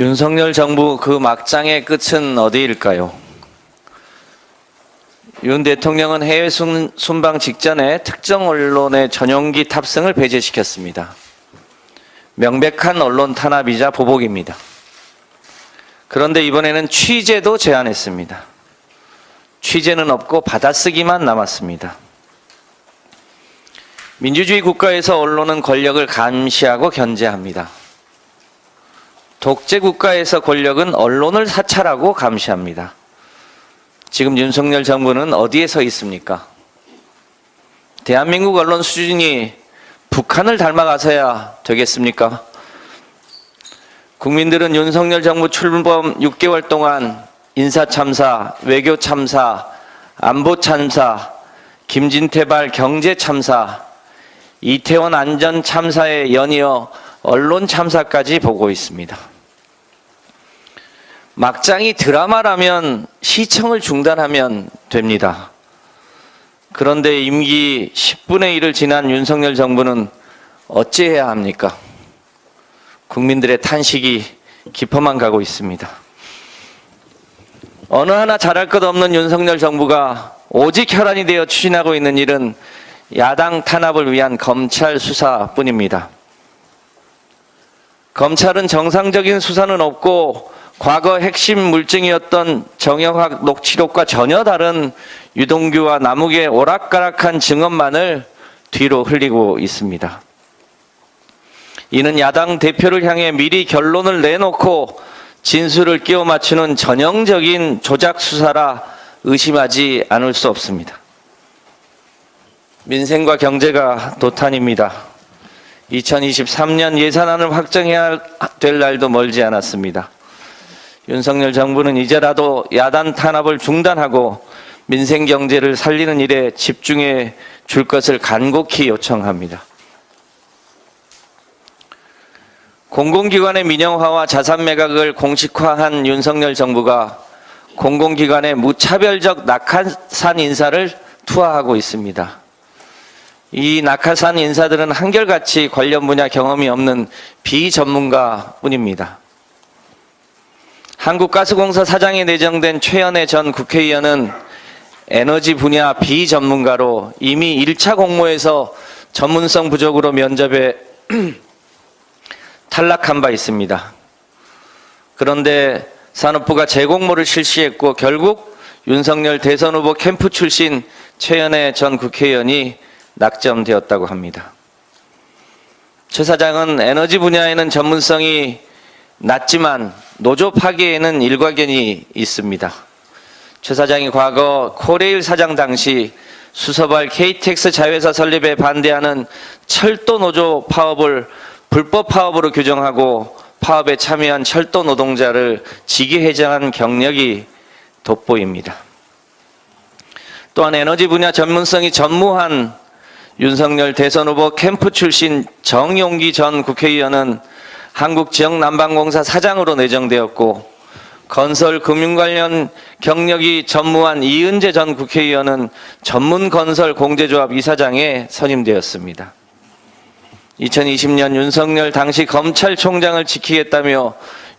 윤석열 정부 그 막장의 끝은 어디일까요? 윤 대통령은 해외 순- 순방 직전에 특정 언론의 전용기 탑승을 배제시켰습니다. 명백한 언론 탄압이자 보복입니다. 그런데 이번에는 취재도 제한했습니다. 취재는 없고 받아쓰기만 남았습니다. 민주주의 국가에서 언론은 권력을 감시하고 견제합니다. 독재 국가에서 권력은 언론을 사찰하고 감시합니다. 지금 윤석열 정부는 어디에 서 있습니까? 대한민국 언론 수준이 북한을 닮아가서야 되겠습니까? 국민들은 윤석열 정부 출범 6개월 동안 인사참사, 외교참사, 안보참사, 김진태발 경제참사, 이태원 안전참사에 연이어 언론 참사까지 보고 있습니다. 막장이 드라마라면 시청을 중단하면 됩니다. 그런데 임기 10분의 1을 지난 윤석열 정부는 어찌해야 합니까? 국민들의 탄식이 깊어만 가고 있습니다. 어느 하나 잘할 것 없는 윤석열 정부가 오직 혈안이 되어 추진하고 있는 일은 야당 탄압을 위한 검찰 수사뿐입니다. 검찰은 정상적인 수사는 없고 과거 핵심 물증이었던 정영학 녹취록과 전혀 다른 유동규와 남욱의 오락가락한 증언만을 뒤로 흘리고 있습니다. 이는 야당 대표를 향해 미리 결론을 내놓고 진술을 끼워 맞추는 전형적인 조작 수사라 의심하지 않을 수 없습니다. 민생과 경제가 도탄입니다. 2023년 예산안을 확정해야 될 날도 멀지 않았습니다. 윤석열 정부는 이제라도 야단 탄압을 중단하고 민생 경제를 살리는 일에 집중해 줄 것을 간곡히 요청합니다. 공공기관의 민영화와 자산 매각을 공식화한 윤석열 정부가 공공기관의 무차별적 낙하산 인사를 투하하고 있습니다. 이 낙하산 인사들은 한결같이 관련 분야 경험이 없는 비전문가 뿐입니다. 한국가스공사 사장에 내정된 최연애 전 국회의원은 에너지 분야 비전문가로 이미 1차 공모에서 전문성 부족으로 면접에 탈락한 바 있습니다. 그런데 산업부가 재공모를 실시했고 결국 윤석열 대선 후보 캠프 출신 최연애 전 국회의원이 낙점되었다고 합니다. 최 사장은 에너지 분야에는 전문성이 낮지만 노조 파괴에는 일과견이 있습니다. 최 사장이 과거 코레일 사장 당시 수서발 KTX 자회사 설립에 반대하는 철도 노조 파업을 불법 파업으로 규정하고 파업에 참여한 철도 노동자를 직위해제한 경력이 돋보입니다. 또한 에너지 분야 전문성이 전무한 윤석열 대선 후보 캠프 출신 정용기 전 국회의원은 한국지역난방공사 사장으로 내정되었고 건설 금융 관련 경력이 전무한 이은재 전 국회의원은 전문 건설 공제조합 이사장에 선임되었습니다. 2020년 윤석열 당시 검찰총장을 지키겠다며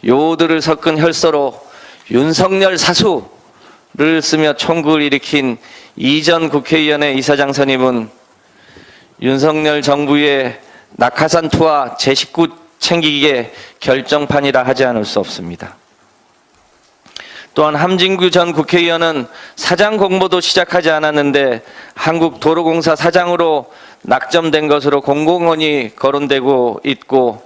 요들을 섞은 혈서로 윤석열 사수를 쓰며 총구를 일으킨 이전 국회의원의 이사장 선임은 윤석열 정부의 낙하산 투하 제 식구 챙기기의 결정판이라 하지 않을 수 없습니다. 또한 함진구 전 국회의원은 사장 공모도 시작하지 않았는데 한국도로공사 사장으로 낙점된 것으로 공공원이 거론되고 있고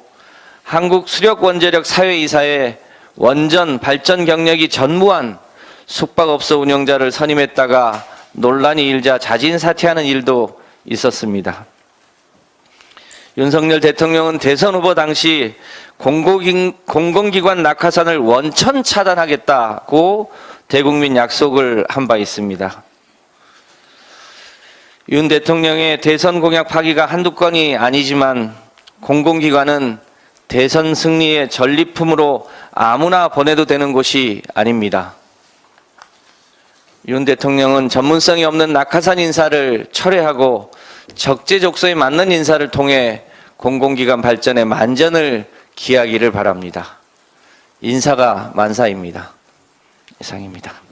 한국수력원자력 사회이사에 원전 발전 경력이 전무한 숙박업소 운영자를 선임했다가 논란이 일자 자진 사퇴하는 일도 있었습니다. 윤석열 대통령은 대선 후보 당시 공공기- 공공기관 낙하산을 원천 차단하겠다고 대국민 약속을 한 바 있습니다. 윤 대통령의 대선 공약 파기가 한두 건이 아니지만 공공기관은 대선 승리의 전리품으로 아무나 보내도 되는 곳이 아닙니다. 윤 대통령은 전문성이 없는 낙하산 인사를 철회하고 적재적소에 맞는 인사를 통해 공공기관 발전에 만전을 기하기를 바랍니다. 인사가 만사입니다. 이상입니다.